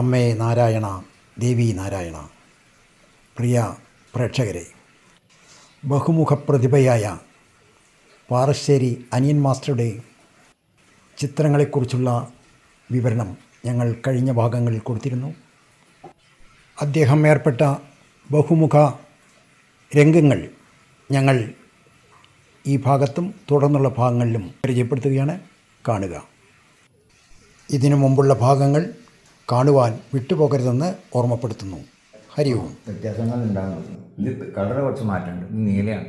അമ്മേ നാരായണ ദേവി നാരായണ. പ്രിയ പ്രേക്ഷകരെ ബഹുമുഖ പ്രതിഭയായ പാറശ്ശേരി അനിയൻ മാസ്റ്ററുടെ ചിത്രങ്ങളെക്കുറിച്ചുള്ള വിവരണം ഞങ്ങൾ കഴിഞ്ഞ ഭാഗങ്ങളിൽ കൊടുത്തിരുന്നു. അദ്ദേഹം ഏർപ്പെട്ട ബഹുമുഖ രംഗങ്ങൾ ഞങ്ങൾ ഈ ഭാഗത്തും തുടർന്നുള്ള ഭാഗങ്ങളിലും പരിചയപ്പെടുത്തുകയാണ് കാണുക. ഇതിനു മുമ്പുള്ള ഭാഗങ്ങൾ കാണുവാൻ വിട്ടുപോകരുതെന്ന് ഓർമ്മപ്പെടുത്തുന്നു. ഹരി ഓം. വ്യത്യാസങ്ങൾ ഉണ്ടാകും ഇത് കളർ കുറച്ച് മാറ്റമുണ്ട്. ഇത് നീലയാണ്.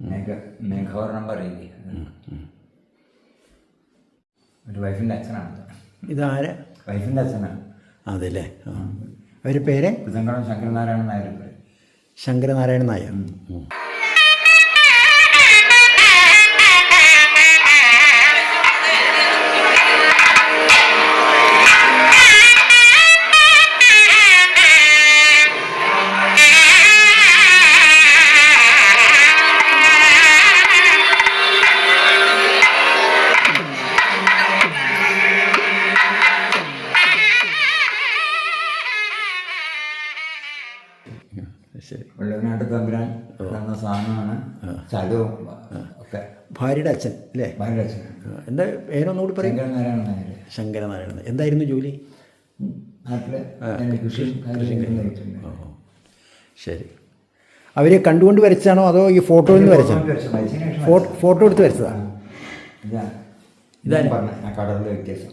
മേഘ മേഘവർണം പറയില്ലേ ഒരു വൈഫിന്റെ അച്ഛനാണ്. ഇതാര്? വൈഫിന്റെ അച്ഛനാണ്. അതല്ലേ? അവർ പേര്? പുതങ്കളം ശങ്കരനാരായണൻ നായർ ശങ്കരനാരായണൻ നായർ. സ്ഥലവും ഒക്കെ. ഭാര്യയുടെ അച്ഛൻ അല്ലേ? ഭാര്യയുടെ അച്ഛൻ. എന്താ പേരൊന്നുകൂടി പറയും. ശങ്കരനാരായണ നായർ ശങ്കരനാരായണൻ എന്തായിരുന്നു ജോലി? നാട്ടിലെ കൃഷി ശരി. അവരെ കണ്ടുകൊണ്ട് വരച്ചാണോ അതോ ഈ ഫോട്ടോയിൽ നിന്ന് വരച്ചാണോ ഫോട്ടോ എടുത്ത് വരച്ചതാ? ഇതാ. ഇതാണ് വ്യത്യാസം.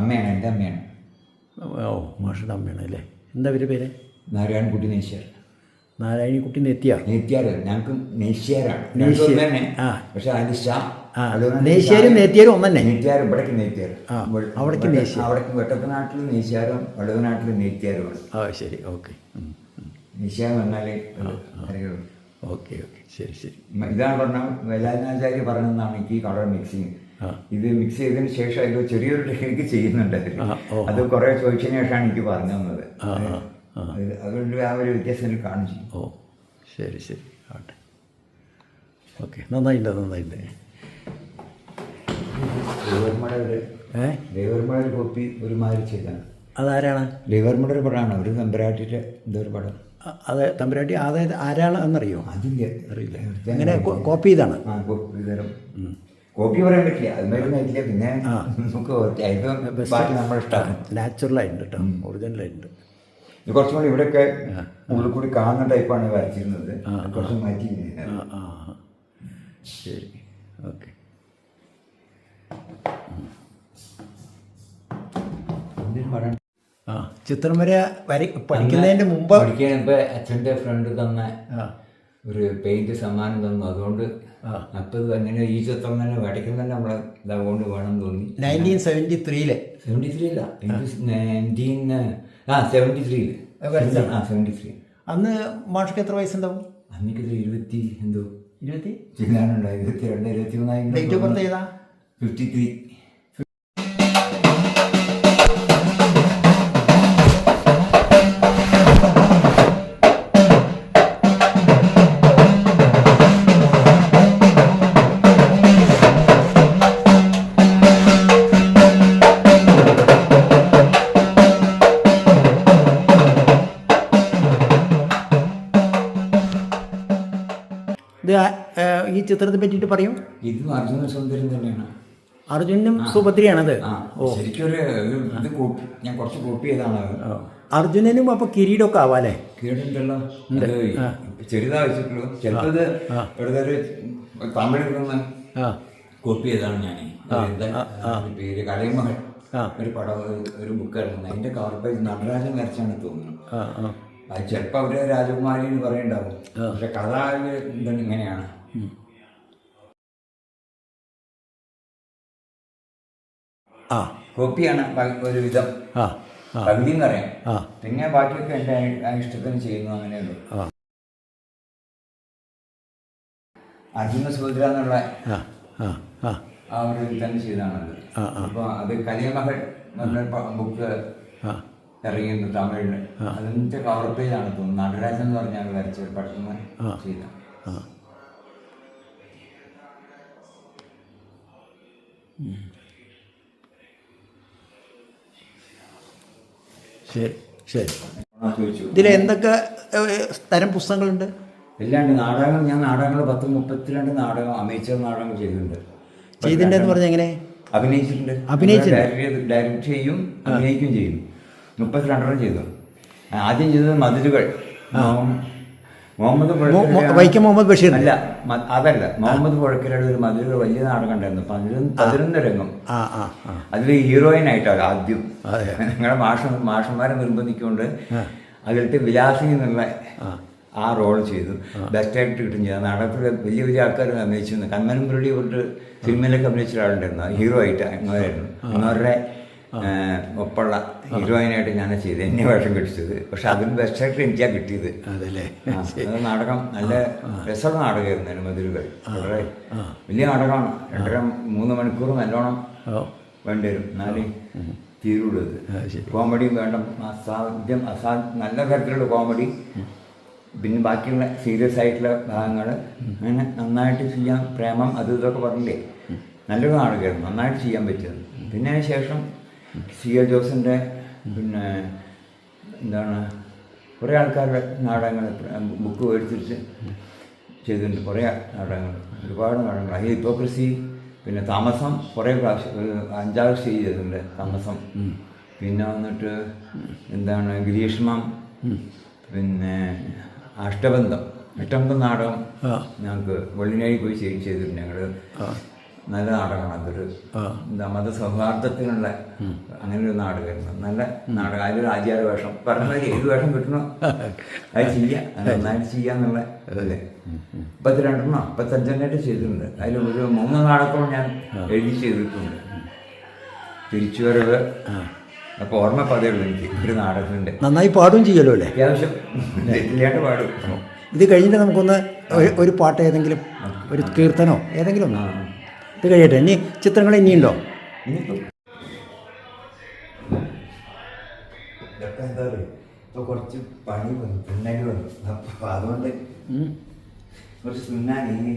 അമ്മയാണ് എന്റെ അമ്മയാണ്. ഓ മാഷയുടെ അമ്മയാണ് അല്ലേ? എന്താ അവരുടെ പേര്? നാരായണൻകുട്ടി നെയ്ശ്ശേർ നാരായണിക്കുട്ടി നെത്തിയാർ നെത്തിയാർ ഞങ്ങൾക്ക് നെയ്ശ്ശേരാണ്. തന്നെ ആ. പക്ഷെ അതിന് ഷാ നെയ്ത്തിയാരും നെയ്ശ്ശേരും നെത്തിയാരും ഒന്നന്നെ. നെയ്ത്യാർ ഇവിടേക്ക് നെയ്ത്തിയാർ അവിടേക്ക് നെയ്ശ്ശേർ. അവിടേക്ക് വെട്ടപ്പ് നാട്ടിൽ നെയ്ശ്ശാരും വടവ് നാട്ടിൽ നെയ്ത്തിയാരും ആ ശരി. ഓക്കെ. നെയ്ശ്ശാർ പറഞ്ഞാൽ ഓക്കെ ഓക്കെ. ശരി ശരി. ഇതാണ് പറഞ്ഞ വേലാനാചാര്യ പറഞ്ഞതാണ് എനിക്ക് കളർ മിക്സിങ്. ഇത് മിക്സ് ചെയ്തതിന് ശേഷം അതിൽ ചെറിയൊരു ടെക്നിക്ക് ചെയ്യുന്നുണ്ട് അതിൽ. അത് കുറേ ചോദിച്ചതിന് ശേഷമാണ് എനിക്ക് പറഞ്ഞു തന്നത്. അതുകൊണ്ട് ആ ഒരു വ്യത്യാസം കാണും കാണിച്ചു. ഓ ശരി ശരി. ആട്ടെ. ഓക്കെ നന്നായിട്ടുണ്ട് നന്നായിട്ടുണ്ട് ദേവർമയുടെ ഏ? ദേവർമയുടെ കോപ്പി ഒരുമാതിരി ചെയ്താണ്. അതാരാണ്? ദേവർമയുടെ ഒരു പടമാണ് ഒരു തമ്പരാട്ടിയുടെ എന്തോ ഒരു പടം. അതെ തമ്പരാട്ടി അതായത് ആരാണ് എന്നറിയോ? അതില്ല. അറിയില്ല. അങ്ങനെ കോപ്പി ചെയ്താണ്? ആ കോപ്പി തരം കോപ്പി പറയാൻ പറ്റില്ല അതുമാതിരി ആയിട്ടില്ല. പിന്നെ നമുക്ക് നമ്മളിഷ്ടമാണ് നമ്മുടെ ഇഷ്ടമാണ്. നാച്ചുറലായിട്ടുണ്ട് കേട്ടോ ഒറിജിനലായിട്ടുണ്ട്. ഇത് കുറച്ചും കൂടി ഇവിടെയൊക്കെ ഉള്ളിൽ കൂടി കാണുന്ന ടൈപ്പാണ് വരച്ചിരുന്നത്. കുറച്ച് മാറ്റി. ശരി. ഓക്കെ. ആ ചിത്രം വരെ വര പഠിക്കുന്നതിന്റെ മുമ്പ് പഠിക്കാൻ അച്ഛന്റെ അച്ഛന്റെ ഫ്രണ്ട് തന്ന ഒരു പെയിന്റ് സമ്മാനം തന്നു. അതുകൊണ്ട് അപ്പൊ ഇത് അങ്ങനെ ഈ ചിത്രം തന്നെ വരയ്ക്കുന്ന തന്നെ നമ്മളെ ഇതാകൊണ്ട് വേണം തോന്നി. നയന്റീൻ സെവന്റി ത്രീയിൽ സെവന്റി ത്രീ അല്ല നയന്റീൻ ആ സെവന്റി ത്രീയിൽ. ആ സെവന്റി ത്രീ അന്ന് മാഷക്ക് എത്ര വയസ്സുണ്ടാവും? അന്നിക്കത് ഇരുപത്തി എന്തോ. ഇരുപത്തി? ചില്ലാനുണ്ടോ ഇരുപത്തി രണ്ട് ഇരുപത്തി ഡേറ്റ് ഓഫ് ബർത്ത് ഏതാ? ഫിഫ്റ്റി ത്രീ ഇത് ഈ ചിത്രത്തെ പറ്റിയിട്ട് പറയും. ഇതും അർജുന സുന്ദരൻ തന്നെയാണ്. അർജുനും സുഭദ്രയാണത്? ആ ശരിക്കും ഒരു ഒരു ഇത് ഞാൻ കുറച്ച് കോപ്പി ചെയ്താണ് അർജുനനും അപ്പൊ കിരീടമൊക്കെ ആവാല്ലേ? കേട്ടിട്ടുണ്ടല്ലോ അത് ചെറുതാ വെച്ചിട്ടുള്ളൂ. ഇത് ഒരു തമിഴിൽ നിന്ന് കോപ്പി ചെയ്താണ് ഞാൻ പേര് കലൈമഹൻ ഒരു പടം ഒരു- ബുക്കായിരുന്നു അതിന്റെ കവർ പേജ് നടരാജൻ വരച്ചാണ് തോന്നുന്നു. അത് ചിലപ്പോൾ അവരെ രാജകുമാരി എന്ന് പറയുന്നുണ്ടാവും പക്ഷെ കഥ ഇങ്ങനെയാണ്. ആ. കോപ്പിയാണ് ഒരു വിധം. ആ. പകുതി എന്ന് പറയാം. പിന്നെ ബാക്കിയൊക്കെ എന്റെ ആ ഇഷ്ടത്തിന് ചെയ്യുന്നു അങ്ങനെയുള്ളൂ. ആ. അർജുന സുഭദ്ര എന്നുള്ള ആ. ഒരു തന്നെ ആ. അപ്പൊ അത് കലിയമകൾ പറഞ്ഞ ബുക്ക് ആ. ഇറങ്ങിയിരുന്നു തമിഴിൽ. അതിന്റെ കവർ പേജാണ് തോന്നുന്നു നടരാജൻ എന്ന് പറഞ്ഞാൽ വരച്ച ഒരു പെട്ടെന്ന് ചെയ്ത. ശരി ശരി. ഇതിൽ എന്തൊക്കെ തരം പുസ്തകങ്ങളുണ്ട്? ഇല്ലാണ്ട് നാടകങ്ങൾ ഞാൻ നാടകങ്ങൾ പത്ത് മുപ്പത്തിരണ്ട് നാടകം അമേച്ചർ നാടകം ചെയ്തിട്ടുണ്ട്. ചെയ്തിട്ടുണ്ടെന്ന് പറഞ്ഞാൽ എങ്ങനെ? അഭിനയിച്ചിട്ടുണ്ട്. അഭിനയിച്ചിട്ടുണ്ട്? ഡയറക്റ്റ് ചെയ്യും അഭിനയിക്കുകയും ചെയ്യും. മുപ്പത്തിരണ്ടെണ്ണം ചെയ്തു. ആദ്യം ചെയ്തത് മതിലുകൾ. മുഹമ്മ- മുഹമ്മദ് വൈക്കം മുഹമ്മദ് ബഷീർ അല്ല? അതല്ല. മുഹമ്മദ് പുഴക്കരയുടെ ഒരു മതിലുകൾ വലിയ നാടകം ഉണ്ടായിരുന്നു പതിനൊന്ന് പതിനൊന്ന് രംഗം. അതിൽ ഹീറോയിൻ ആയിട്ടാണ് ആദ്യം. ഞങ്ങളുടെ മാഷ മാഷന്മാരെ നിർബന്ധിക്കൊണ്ട് അതിലത്തെ വിലാസി എന്നുള്ള ആ. റോൾ ചെയ്തു. ബെസ്റ്റ് ആയിട്ട് കിട്ടും ചെയ്തു. നാടകത്തിൽ വലിയ വലിയ ആൾക്കാർ അഭിനയിച്ചിരുന്നു. കണ്ണനും മുരളി കൊണ്ട് സിനിമയിലൊക്കെ അഭിനയിച്ച ഒരാളുണ്ടായിരുന്നു. ഹീറോ ആയിട്ട് അങ്ങനെയായിരുന്നു അങ്ങവരുടെ ഒപ്പമുള്ള ഹീറോയിനായിട്ട് ഞാൻ ചെയ്ത്. എന്നെ വേഷം കെട്ടിച്ചത്. പക്ഷെ അതിൽ ബെസ്റ്റ് ആയിട്ട് എനിക്കാണ് കിട്ടിയത്. അതല്ലേ? നാടകം നല്ല രസമുള്ള നാടകമായിരുന്നു അനുമതിരുകൾ വളരെ വലിയ നാടകമാണ്. രണ്ടര മൂന്ന് മണിക്കൂർ നല്ലോണം വേണ്ടി വരും എന്നാലേ തീരുള്ളത്. കോമഡിയും വേണ്ട അസാധ്യം അസാ നല്ല തരത്തിലുള്ള കോമഡി. പിന്നെ ബാക്കിയുള്ള സീരിയസ് ആയിട്ടുള്ള ഭാഗങ്ങൾ അങ്ങനെ നന്നായിട്ട് ചെയ്യാൻ പ്രേമം അത് ഇതൊക്കെ പറഞ്ഞില്ലേ? നല്ലൊരു നാടകമായിരുന്നു. നന്നായിട്ട് ചെയ്യാൻ പറ്റിയത്. പിന്നെ അതിന് ശേഷം സി എ ജോസിന്റെ പിന്നെ എന്താണ് കുറേ ആൾക്കാരുടെ നാടകങ്ങൾ ബുക്ക് മേടിച്ചിട്ട് ചെയ്തിട്ടുണ്ട് കുറേ നാടകങ്ങൾ ഒരുപാട് നാടകങ്ങൾ. അതിൽ ഹിപ്പോക്രസി പിന്നെ താമസം കുറേ പ്രാവശ്യം ഒരു അഞ്ചാറ് സ്റ്റേജ് ചെയ്തിട്ടുണ്ട് താമസം. പിന്നെ വന്നിട്ട് എന്താണ് ഗ്രീഷ്മം പിന്നെ അഷ്ടബന്ധം. അഷ്ടബന്ധം നാടകം ഞങ്ങൾക്ക് വെള്ളിനായി പോയി ചെയ്ത് ചെയ്തിട്ടുണ്ട് ഞങ്ങൾ നല്ല നാടകമാണ് അതൊരു മത സൗഹാർദ്ദത്തിനുള്ള അങ്ങനെ ഒരു നാടകമായിരുന്നു. നല്ല നാടകം അതിലൊരു ആചാര വേഷം. പറഞ്ഞ മാതിരി ഏത് വേഷം കിട്ടണോ അത് ചെയ്യാം. നന്നായിട്ട് ചെയ്യാന്നുള്ള അതല്ലേ മുപ്പത്തിരണ്ടെണ്ണോ മുപ്പത്തഞ്ചെണ്ണായിട്ട് ചെയ്തിട്ടുണ്ട്. അതിൽ ഒരു മൂന്ന് നാടകത്തോളം ഞാൻ എഴുതി ചെയ്തിട്ടുണ്ട്. തിരിച്ചുവരവ്. അപ്പോൾ ഓർമ്മ പതിയുള്ളൂ എനിക്ക് ഒരു നാടകത്തിന്റെ. നന്നായി പാടും ചെയ്യലോ അല്ലേ? അത്യാവശ്യം. ഇല്ലാണ്ട് പാടും. ഇത് കഴിഞ്ഞിട്ട് നമുക്കൊന്ന് ഒരു- ഒരു പാട്ട് ഏതെങ്കിലും ഒരു കീർത്തനോ ഏതെങ്കിലും ഒന്ന്? ഇത് കഴിയട്ടെ ഇനി ചിത്രങ്ങൾ ഇനിയുണ്ടോ കുറച്ച് പണി വന്നു തുന്നൽ വന്നു. അപ്പോൾ അതുകൊണ്ട് കുറച്ച് തുന്നാൻ ഇനി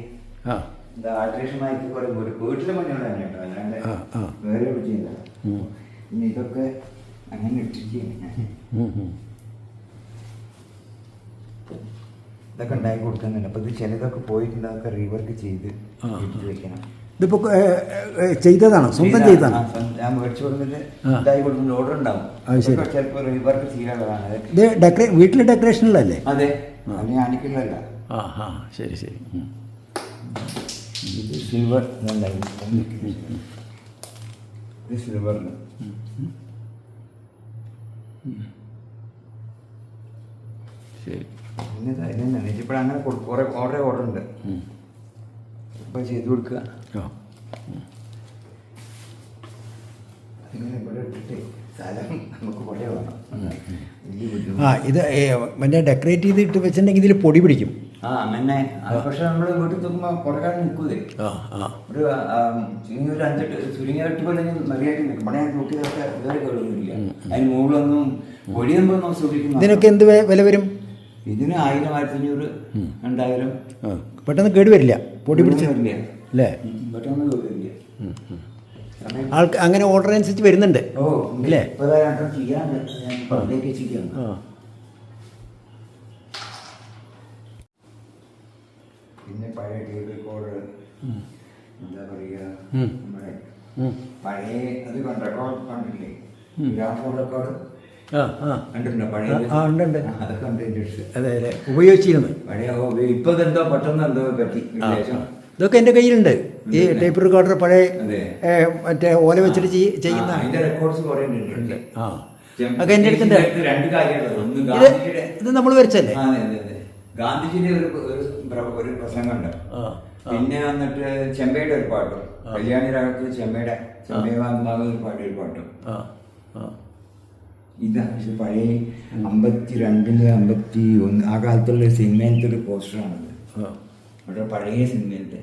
ആ. എന്താ ആൾട്രേഷനായിട്ട് കുറേ വീട് വീട്ടിലെ പണിയോട് തന്നെ കേട്ടോ. അല്ലാണ്ട് ആ, ആ. വേറെ എവിടെ ഇനി ഇതൊക്കെ അങ്ങനെ ഇട്ടിരിക്കുകയാണ് ഞാൻ. ഇതൊക്കെ ഉണ്ടാക്കി കൊടുക്കുന്നുണ്ട്. അപ്പോൾ ഇത് ചിലതൊക്കെ പോയിട്ടുണ്ട് അതൊക്കെ റീവർക്ക് ചെയ്ത് വെക്കണം. ഇതിപ്പോൾ ചെയ്തതാണ് സ്വന്തം. ഓർഡർ അത് ഇത് ഡെക്കറേ വീട്ടിലെ ഡെക്കറേഷനിലല്ലേ? അതെ. ആ. ശരി ശരി. ഇത് സിൽവർ ഇത് സിൽവറിന് ശരി. അങ്ങനെ കൊടുക്കും കുറേ കുറേ ഓർഡർ ഉണ്ട്. ഉം. ചെയ്തു കൊടുക്കുക. ആ. ഇത് മറ്റേ ഡെക്കറേറ്റ് ചെയ്ത് ഇട്ട് വെച്ചിട്ടുണ്ടെങ്കിൽ ഇതിൽ പൊടി പിടിക്കും. ആ അങ്ങനെ പക്ഷെ നമ്മൾ വീട്ടിൽ തുമ്പോ കുറേ കാലം നിൽക്കൂലേ. ഒരു ചുരുങ്ങിയ ഒരു അഞ്ചെട്ട് ചുരുങ്ങിയ എട്ട് കൊല്ലം നിൽക്കും. ഞാൻ നോക്കിയതൊക്കെ ഇതുവരെ കേടുന്നില്ല അതിന് മുകളിലൊന്നും പൊടിയുമ്പോൾ സൂക്ഷിക്കുന്നു ഇതിനൊക്കെ എന്ത് വില വരും? ഇതിന് ആയിരം ആയിരത്തി അഞ്ഞൂറ് രണ്ടായിരം. പെട്ടെന്ന് കേട് വരില്ല. പൊടി പിടിച്ച് അല്ലേ? ആൾക്ക് അങ്ങനെ ഓർഡർ അനുസരിച്ച് വരുന്നുണ്ട്. ആ. പിന്നെ പഴയ ടി വി റെക്കോർഡ് എന്താ പറയുക. നമ്മുടെ. പഴയ അത് കണ്ട റെക്കോർഡ് കണ്ടില്ലേ ഗ്രാഫോ റെക്കോർഡ് കണ്ടിട്ടുണ്ടോ? പഴയ ആ, ഉണ്ട്, ഉണ്ട്. അതൊക്കെ ഉണ്ട് അതെ അതെ. ഉപയോഗിച്ചിരുന്നു. പഴയ ഓ, ഇപ്പൊ ഇതെന്തോ പെട്ടെന്ന് എന്തോ പറ്റി. ആ, ഇതൊക്കെ എന്റെ കയ്യിലുണ്ട്. ഈ ടേപ്പ് റെക്കോർഡർ പഴയ മറ്റേ ഓല വെച്ചിട്ട് ചെയ്യുന്ന ആ, അതൊക്കെ എന്റെ അടുത്തുണ്ട്. ഇത് ഇത് നമ്മൾ വരച്ചല്ലേ? ഗാന്ധിജിന്റെ. ഗാന്ധിജിയുടെ ഒരു ഒരു പ്ര- ഒരു പ്രസംഗമുണ്ട്. പിന്നെ വന്നിട്ട് ചെമ്പയുടെ ഒരു പാട്ടും. കല്യാണി രാഗത്തിൽ ചെമ്പയുടെ പാടിയ ഒരു പാട്ടും. ആ ഇതാ പഴയ അമ്പത്തി രണ്ടിൽ അമ്പത്തി ഒന്ന് ആ കാലത്തുള്ള ഒരു സിനിമയിലത്തെ ഒരു പോസ്റ്ററാണത് അവിടെ പഴയ സിനിമയിലത്തെ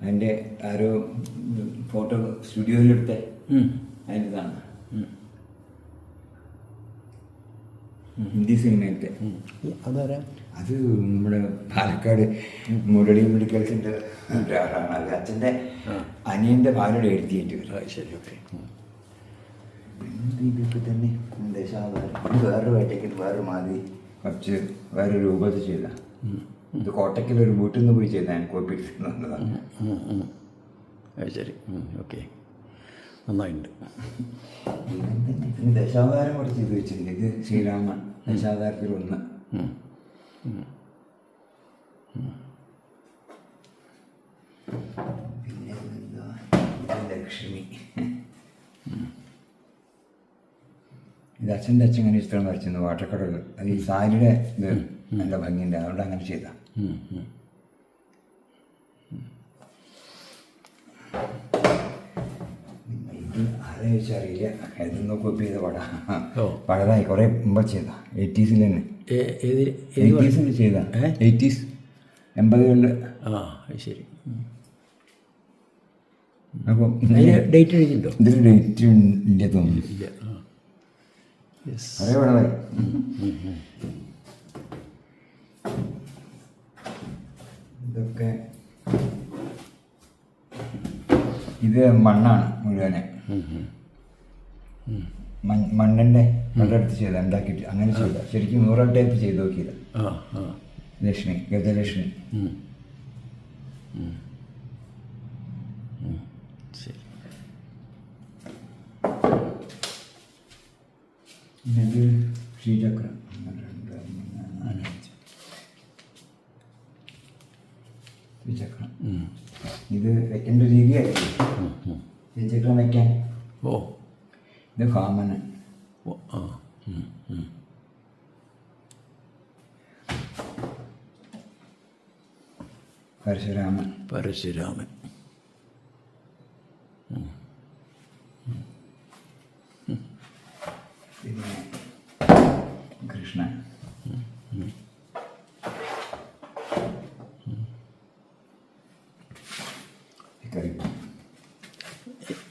അതിന്റെ ആരോ ഫോട്ടോ സ്റ്റുഡിയോയിലെടുത്ത അതിന്റെ ഇതാണ്. ഹിന്ദി സിനിമയിലത്തെ അതാരാ? അത് നമ്മുടെ പാലക്കാട് മുരളി മെഡിക്കൽസിന്റെ ഒരാളാണ്. അത് അച്ഛന്റെ അനിയന്റെ ഭാര്യയുടെ എഴുതിയിട്ട് ശരി ഓക്കെ. ഇതൊക്കെ തന്നെ. ദേശാധാരം വേറൊരു വേട്ടയ്ക്ക് വേറൊരു മാതിരി. കുറച്ച് വേറെ രൂപത്തിൽ ചെയ്ത. ഇത് കോട്ടയ്ക്കൽ ഒരു വീട്ടിൽ നിന്ന് പോയി ചെയ്ത ഞാൻ കോപ്പി എടുത്തിട്ട് ശരി. ഓക്കെ നന്നായിട്ടുണ്ട്. ദശാവതാരം കുറച്ച് ചെയ്ത് വെച്ചിട്ടുണ്ട്. ഇത് ശ്രീരാമ ദശാവതാരത്തിൽ ഒന്ന്. പിന്നെ ലക്ഷ്മി. ഇത് അച്ഛന്റെ അച്ഛൻ ഇങ്ങനെ ചിത്രം വരച്ചിരുന്നു വാട്ടക്കടകൾ അത് ഈ സാരിയുടെ ഇത് നല്ല ഭംഗിയുണ്ട്. അതുകൊണ്ട് അങ്ങനെ ചെയ്ത. അറിയില്ല. ഇതൊന്നും കോപ്പി ചെയ്ത പടം. ഓ. കുറേ മുമ്പ് ചെയ്ത. എയ്റ്റീസിൽ തന്നെ. ഏ- ഏത് ഏത് വർഷം? എയ്റ്റീസിൽ ചെയ്ത. ഏ? എയ്റ്റീസ്. എൺപതുകളിൽ ആ ശരി. അപ്പം ഡേറ്റ് എഴുതിയിട്ടുണ്ടോ? ഇതിൽ ഡേറ്റ് ഇല്ല തോന്നുന്നു. ഇതൊക്കെ ഇത് മണ്ണാണ് മുഴുവനെ. മണ്ണിന്റെ മണ്ണിന്റെ വെള്ളമെടുത്ത് ചെയ്ത ഉണ്ടാക്കിയിട്ട് അങ്ങനെ ചെയ്ത. ശരിക്കും നൂറൽ ടൈപ്പ് ചെയ്ത് നോക്കിയത്. ലക്ഷ്മി ഗജലക്ഷ്മി. ഇത് ശ്രീചക്രം ശ്രീചക്രം. ഉം. ഇത് വെക്കേണ്ട ഉം. ശ്രീചക്രം വയ്ക്കാൻ ഓ. ഇത് ഫാമന് ഓ ആ. പരശുരാമൻ. പരശുരാമൻ പിന്നെ കൃഷ്ണൻ കൽക്കി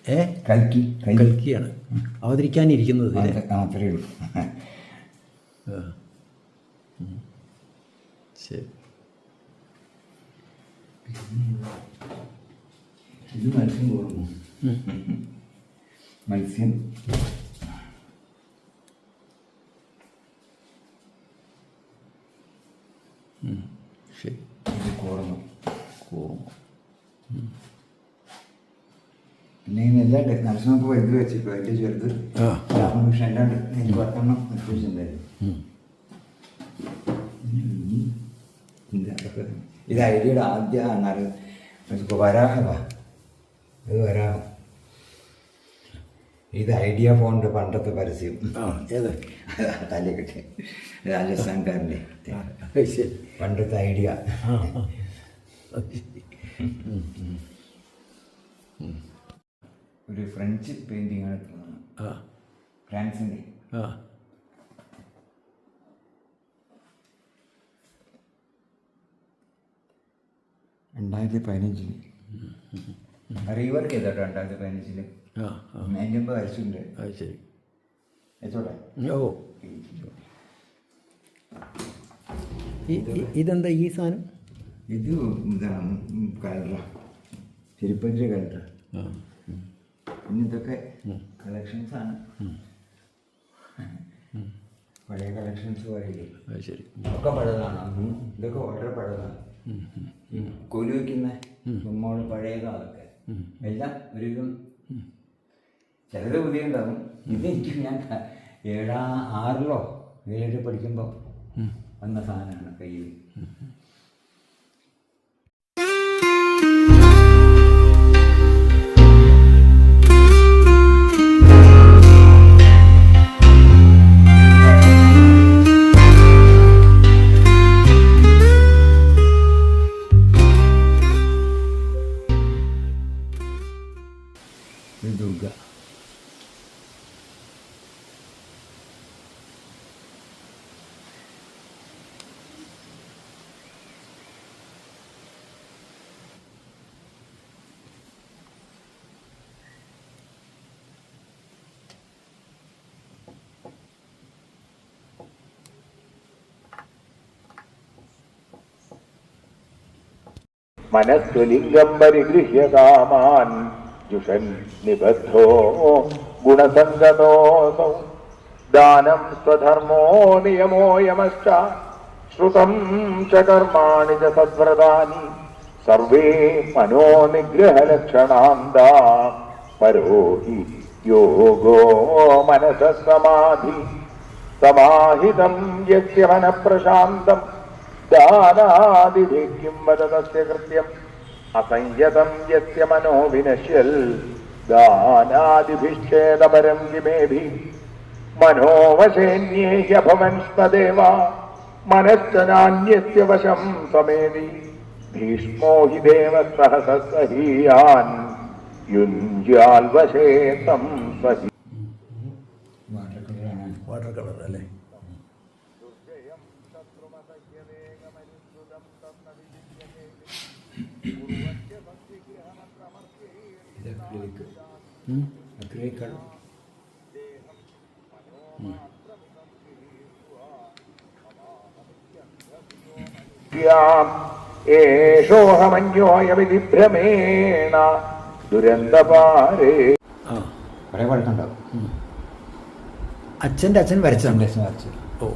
ഏ കൽക്കി കൽക്കി. കൽക്കിയാണ്. അവതരിക്കാനിരിക്കുന്നത് അത്രയേ ഉള്ളൂ. ശരി. ഇത് മത്സ്യം തോന്നുന്നു മത്സ്യം ശരി ഇത് കൂടുന്നു കൂർമ്മ പിന്നെ ഇങ്ങനെ ഇപ്പോൾ വലുത് വെച്ചിട്ട് വലിയ ചെറുത്. രാമകൃഷ്ണൻ എല്ലാണ്ട് എനിക്ക് പത്തെണ്ണം വെച്ചിട്ടുണ്ടായിരുന്നു. ഇത് ഐഡിയയുടെ ആദ്യ വരാഹവാ. ഇത് വരാഹം. ഇത് ഐഡിയ ഫോണിന്റെ പണ്ടത്തെ പരസ്യം. തല ഏത്? തലേ കിട്ടി രാജസ്ഥാൻകാരന്റെ പണ്ടത്തെ ഐഡിയ. ഒരു ഫ്രഞ്ച് പെയിന്റിംഗ് ആണ് തോന്നുന്നു ആ. ഫ്രാൻസിന്റെ ആ. രണ്ടായിരത്തി പതിനഞ്ചിൽ റീവർക്ക് ചെയ്തോട്ടോ രണ്ടായിരത്തി പതിനഞ്ചിൽ അതിന്റെ മുമ്പ് വരച്ചിട്ടുണ്ട്. അത് ശരി. വെച്ചോട്ടെ? ഓ. ഇതെന്താ ഈ സാധനം? ഇത് ഇതാണ്. കളറ തിരുപ്പതിന്റെ കളറ ആ. പിന്നെ ഇതൊക്കെ കളക്ഷൻസ് ആണ്. പഴയ കളക്ഷൻസ് പറയില്ലേ ശരി. ഒക്കെ പഴയതാണ്. ഇതൊക്കെ വളരെ പഴയതാണ്. ഈ കോലി വയ്ക്കുന്ന ബൊമ്മകൾ പഴയതാണ് അതൊക്കെ. എല്ലാം ഒരുവിധം ചിലത് പുതിയ ഉണ്ടാവും ഇത് എനിക്ക് ഞാൻ ഏഴാ ആറിലോ ഏഴ് പഠിക്കുമ്പോൾ വന്ന സാധനമാണ് കയ്യിൽ मनस्सु पिगृह्य काम जुषं जुषन् निबद्धो गुणसङ्गतोऽसौ दानं स्वधर्मो नियमो यमश्च। श्रुतं च कर्माणि च सद्व्रतानि सर्वे मनोनिग्रहलक्षणान्दा परो हि योगो मनसः समाधि। समाहितं यस्य मनः प्रशान्तम् വദ തസ്യ കൃത്യം. അസംയതം യസ്യ മനോ വിനശ്യൽ. ദാനാദിഭിശ്ചേദപരം കിമേഭി മനോവശേന്യേ ഹ്യഭവൻ സ്മദേവ മനശ്ചനാന്യസ്യ വശം സമേതി ഭീഷ്മോ ഹി ദേവസഹസഹീയാൻ യുഞ്ജാൽ വശേ തം സഹി വാട്ടർ കളർ അല്ലേ? അക്രിലിക് ദുരന്തപാരേ. ആ. കുറേ അച്ഛന്റെ അച്ഛൻ വരച്ചു വായിച്ചു ഓ.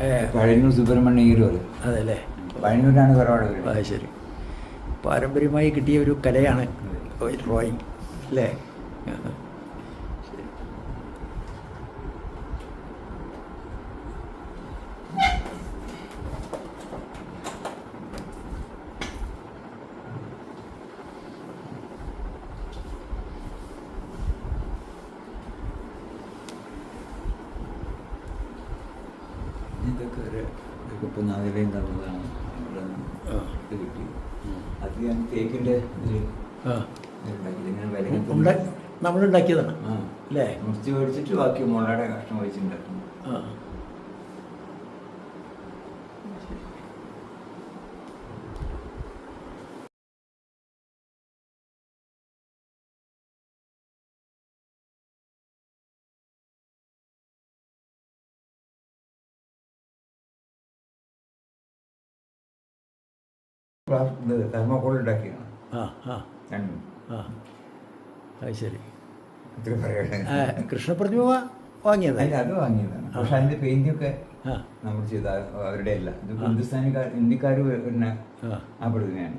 ഏ, പഴയന്നൂർ സുബ്രഹ്മണ്യ ഈരോട് അതല്ലേ? പഴയന്നൂരാണ് കുറവാട് വീട് അത് ശരി. പാരമ്പര്യമായി കിട്ടിയ ഒരു കലയാണ് ഡ്രോയിങ് അല്ലേ ആ. ഇതൊക്കെ ഒരു ഇതൊക്കെ ഇപ്പം നാഗലയും തന്നതാണ് ഇവിടെ നിന്ന് ആ. ഇത് കിട്ടി അത് ഞാൻ തേക്കിന്റെ ഇതിൽ ആ ഉണ്ടാക്കി ഇങ്ങനെ ഉണ്ട വിലങ്ങ നമ്മളുണ്ടാക്കിയതാണ് ആ. അല്ലേ? മുറിച്ച് മേടിച്ചിട്ട് ബാക്കി മുളയുടെ കഷ്ണം വെച്ചിട്ടുണ്ടാക്കുന്നു തെർമോക്കോൾ ഉണ്ടാക്കിയാണ് ആ ആ. രണ്ടും. ആ. അത് ശരി. കൃഷ്ണപ്രതിമ വാങ്ങിയതാണ് അത് വാങ്ങിയതാണ്. പക്ഷെ അതിന്റെ പെയിന്റിംഗ് ഒക്കെ നമ്മൾ ചെയ്ത അവരുടെ അല്ല. ഇത് ഹിന്ദുസ്ഥാനിക്കാർ ഹിന്ദിക്കാർ പിന്നെ ആ. പ്രതിമയാണ്.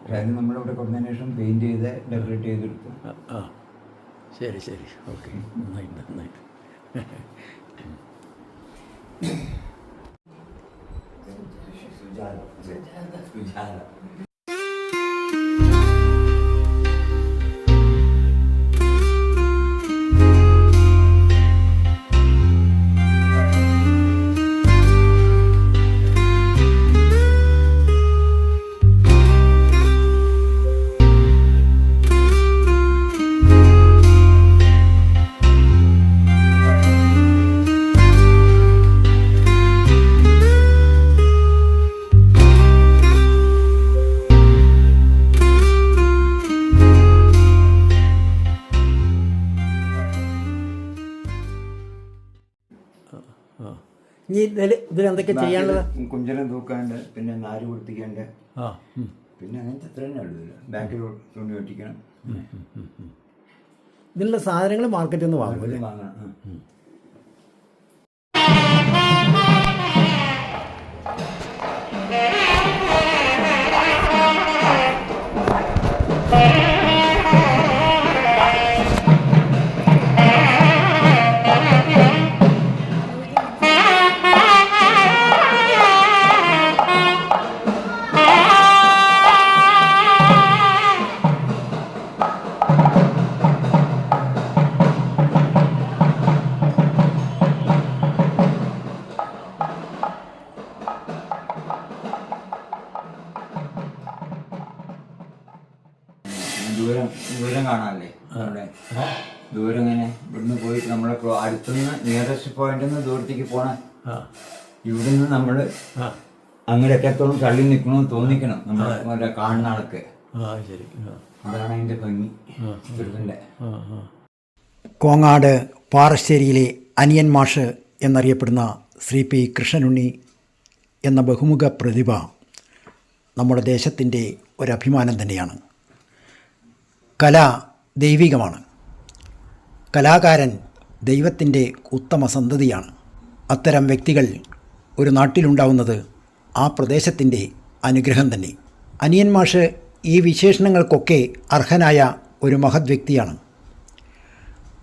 പക്ഷെ അത് നമ്മളിവിടെ കൊടുത്തതിന് ശേഷം പെയിന്റ് ചെയ്ത് ഡെക്കറേറ്റ് ചെയ്തെടുത്തു. ശരി ശരി. ഓക്കെ. നന്നായിട്ട് നന്നായിട്ട് സുജാത. സുജാത. ഇനി ഇതിൽ ഇതിലെന്തൊക്കെ ചെയ്യാനുള്ളത്? കുഞ്ചനെ തൂക്കാണ്ട് പിന്നെ നാര് ഉം. പിന്നെ അങ്ങനത്തെ അത്ര തന്നെ ഉള്ളൂ ബാങ്കിൽ തുണി ഒട്ടിക്കണം ഇതിനുള്ള സാധനങ്ങൾ മാർക്കറ്റിൽ നിന്ന് വാങ്ങും അല്ലേ? വാങ്ങണം. ആ. ഇവിടെ നിന്ന് നമ്മൾ എത്രത്തോളം തള്ളി നിൽക്കണമെന്ന് തോന്നിക്കണം നമ്മളെ കാണുന്ന ആൾക്ക്. ശരി. അതാണ് അതിന്റെ ഭംഗി. ചെറുതിന്റെ കോങ്ങാട് പാറശ്ശേരിയിലെ അനിയൻ മാഷ് എന്നറിയപ്പെടുന്ന ശ്രീ പി കൃഷ്ണനുണ്ണി എന്ന ബഹുമുഖ പ്രതിഭ നമ്മുടെ ദേശത്തിന്റെ ഒരഭിമാനം തന്നെയാണ്. കല ദൈവികമാണ്. കലാകാരൻ ദൈവത്തിന്റെ ഉത്തമ സന്തതിയാണ്. അത്തരം വ്യക്തികൾ ഒരു നാട്ടിലുണ്ടാവുന്നത് ആ പ്രദേശത്തിന്റെ അനുഗ്രഹം തന്നെ. അനിയൻ മാഷ് ഈ വിശേഷണങ്ങൾക്കൊക്കെ അർഹനായ ഒരു മഹത് വ്യക്തിയാണ്.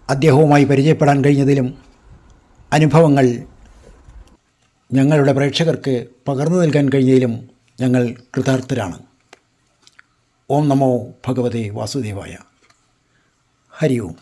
അദ്ദേഹവുമായി പരിചയപ്പെടാൻ കഴിഞ്ഞതിലും അനുഭവങ്ങൾ ഞങ്ങളുടെ പ്രേക്ഷകർക്ക് പകർന്നു നൽകാൻ കഴിഞ്ഞതിലും ഞങ്ങൾ കൃതാർത്ഥരാണ്. ഓം നമോ ഭഗവതേ വാസുദേവായ. ഹരി ഓം.